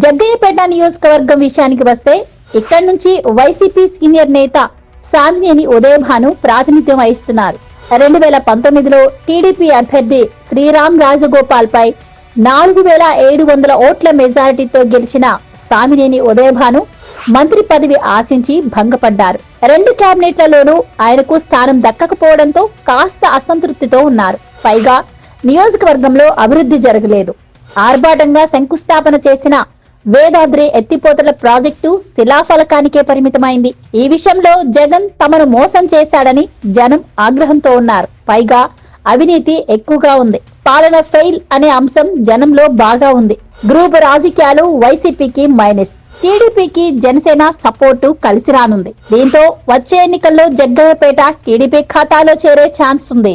జగ్గయ్యపేట నియోజకవర్గం విషయానికి వస్తే ఇక్కడి నుంచి వైసీపీ సీనియర్ నేత సామినేని ఉదయభాను ప్రాతినిధ్యం వహిస్తున్నారు. రెండు వేల పంతొమ్మిదిలో టీడీపీ అభ్యర్థి శ్రీరామ్ రాజగోపాల్ పై నాలుగు వేల ఏడు వందల ఓట్ల మెజారిటీతో గెలిచిన సామినేని ఉదయభాను మంత్రి పదవి ఆశించి భంగపడ్డారు. రెండు క్యాబినెట్లలోనూ ఆయనకు స్థానం దక్కకపోవడంతో కాస్త అసంతృప్తితో ఉన్నారు. పైగా నియోజకవర్గంలో అభివృద్ధి జరగలేదు. ఆర్భాటంగా శంకుస్థాపన చేసిన వేదాద్రి ఎత్తిపోతల ప్రాజెక్టు శిలాఫలకానికే పరిమితమైంది. ఈ విషయంలో జగన్ తమను మోసం చేశాడని జనం ఆగ్రహంతో ఉన్నారు. పైగా అవినీతి ఎక్కువగా ఉంది. పాలన ఫెయిల్ అనే అంశం జనంలో బాగా ఉంది. గ్రూప్ రాజకీయాలు వైసీపీకి మైనస్. టీడీపీకి జనసేన సపోర్టు కలిసి రానుంది. దీంతో వచ్చే ఎన్నికల్లో జగ్గయ్యపేట టీడీపీ ఖాతాలో చేరే ఛాన్స్ ఉంది.